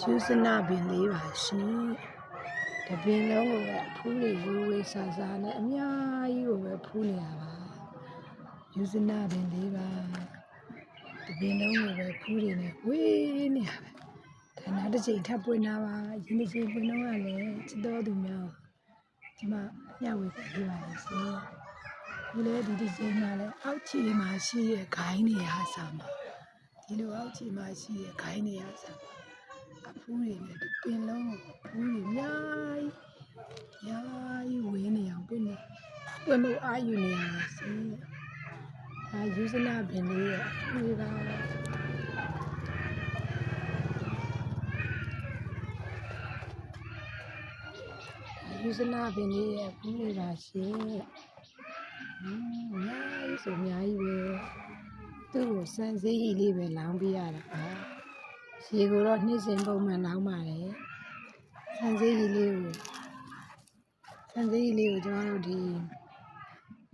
ရှုစနပင်လေးပါရှင်တပင်လုံးကိုပဲအဖူးတွေယူဝေးဆာဆာနဲ့အများကြီးကိုပဲဖူးနေရပါယူစနပင်လေးပါတပင်လုံးကိုပဲဖူးတွေနဲ့ဝေးနေရပါဒါနောက်တစ်ချိန်ထပ်ပွင့်လာပါယင်းတစ်ချိန်ပွင့်တော့ကလည်းချစ်တော်သူများဒီမှာညဝေးပြပါလိမ့်ရှင်ဒီလေဒီတစ်ချိန်မှာလည်းအောက်ခြေမှာရှိရဲ့ဂိုင်းတွေဟာဆာမှာဒီလိုအောက်ခြေမှာရှိရဲ့ဂိုင်းတွေဟာဆာမှာအ ဖူးတွေနဲ့ပင်လုံးကိုအဖူးတွေအများကြီးအများကြီးဝင်းနေအောင်ပြင်နေပွင့်လို့အာယူနေရပါစီဒါယူဇနာပင်လေးရဲ့အဖူးပါယူဇနာပင်လေးရဲ့အဖူးတွေပါရှင်ဟင်းအများကြီးဆိုအများကြီးပဲသူ့ကိုစမ်းစေးကြီးလေးပဲလောင်းပေးရတာပါ ရေကိုတော့နှိမ့်စင်ပုံမှန်လောင်းပါတယ်ဆန်စေးကြီးလေးကိုဆန်စေးကြီးလေးကိုကျမတို့ဒီ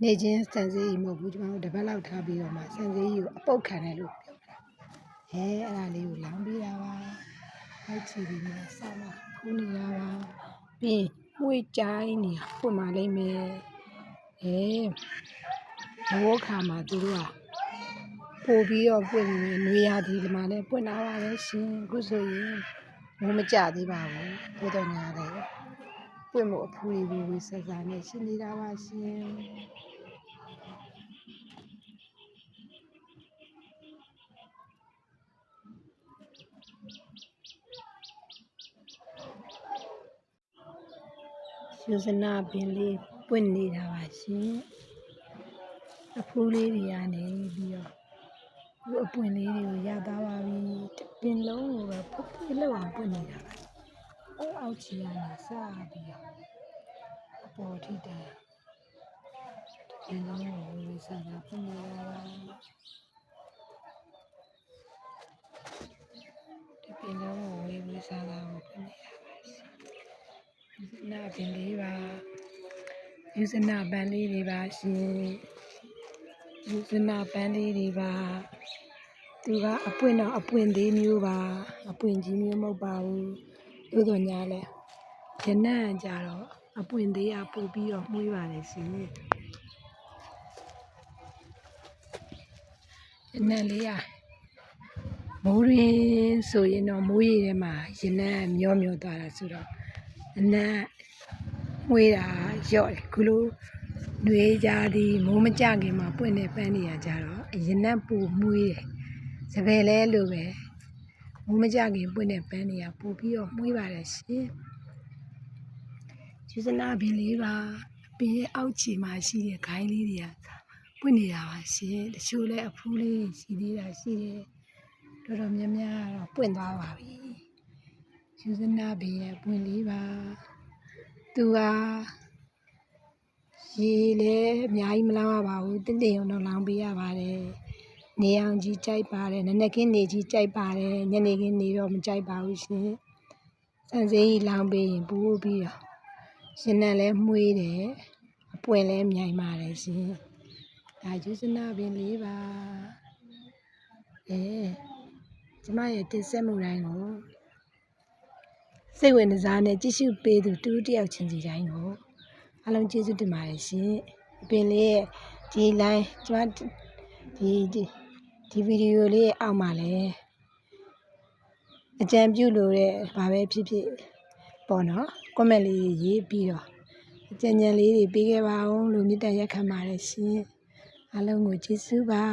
နေချင်းဆန်စေးကြီးမဟုတ်ဘူးကျမတို့တစ်ပတ်လောက်ထားပြီးတော့မှဆန်စေးကြီးကိုအပုတ်ခံတယ်လို့ပြောတာအဲအဲ့ဒါလေးကိုလောင်းပေးတာပါဟိုက်ချီပြီးမှစမှဖူးနေတာပါပြီးရင်မှုေးကြိုင်းနေတာပွတ်မှလိမ့်မယ်အဲဘောခါမှာသူတို့က ပို့ပြီးတော့ပွင့်နေတယ်နွေရာသီဒီမှာလည်းပွင့်လာပါပဲရှင်အခုဆိုရင်မိုးမကြသေးပါဘူးတိုးတော့ညာတယ်ပွင့်မှုအဖူတွေဝေးဆက်စားနဲ့ရှင်နေတာပါရှင်ယူဇနာပင်လေးပွင့်နေတာပါရှင်အဖူးလေးတွေကနေပြီးတော့ ဒီအပွင့်လေးတွေကိုရသားပါပြီတပင်လုံးကိုပဲဖုတ်ဖုတ်လောက်အောင်ပွင့်နေတာပါအောက်အောက်ချီကနေစပြီးတော့အပေါ်ထိတိုင်တပင်လုံးကိုဝေးစားတာပွင့်နေတာပါတပင်လုံးကိုဝေးဝေးစားတာကိုပွင့်နေတာပါနာပင်လေးပါယူဇနာပန်းလေးတွေပါရှင်ယူ ဇနာပန်းလေးတွေပါသူကအပွင့်တော့အပွင့်သေးမျိုးပါအပွင့်ကြီးမျိုးမဟုတ်ပါဘူးသို့တော်ညာလဲရနံ့ကြတော့အပွင့်သေးအပူပြီးတော့မှုေးပါလေရှင်ရနံ့လေးอ่ะမိုးရင်းဆိုရင်တော့မိုးရေထဲမှာရနံ့မျောမျောသွားတာဆိုတော့အနံ့မှုေးတာရော့တယ်ခုလို ຫນွေကြသည်မိုးမကြခင်မှာပွင့်နေပန်းနေရကြတော့ရနံ့ပူမှုေးတယ်စပယ်လဲလို့ပဲမိုးမကြခင်ပွင့်တဲ့ပန်းတွေကပို့ပြီးတော့မှုေးပါတယ်ရှင်ယူဇနာပင်လေးပါပင်ရဲ့အောက်ခြေမှာရှိတဲ့ဂိုင်းလေးတွေကပွင့်နေတာပါရှင်တချို့လဲအဖူးလေးရှိသေးတာရှိတယ်တော်တော်များများတော့ပွင့်သွားပါပြီယူဇနာပင်ရဲ့ပွင့်လေးပါသူက ရေလဲအများကြီးမလောင်းရပါဘူးတင်းတင်းရုံတော့လောင်းပေးရပါတယ်နေအောင်ကြီးကြိုက်ပါတယ်နနက်ခင်းနေကြီးကြိုက်ပါတယ်ညနေခင်းနေတော့မကြိုက်ပါဘူးရှင်စံစင်းကြီးလောင်းပေးရင်ပိုးပြီးတော့ရှင်နဲ့လဲမှုေးတယ်အပွင့်လဲမြိုင်ပါတယ်ရှင်ဒါယူစနာပင်လေးပါအဲကျမရဲ့တင်ဆက်မှုတိုင်းကိုစိတ်ဝင်စားနဲ့ကြည့်ရှုပေးသူတူတယောက်ချင်းစီတိုင်းကို အားလုံးကျေးဇူးတင်ပါတယ်ရှင်အပင်လေးရဲ့ဒီ line ကျမဒီဒီဒီဗီဒီယိုလေးအောက်မှာလည်းအကြံပြုလို့တဲ့ဘာပဲဖြစ်ဖြစ်ပေါ့နော် comment လေးရေးပြီးတော့အကြံဉာဏ်လေးတွေပေးခဲ့ပါအောင်လို့မေတ္တာရက်ခံပါတယ်ရှင်အားလုံးကိုကျေးဇူးပါ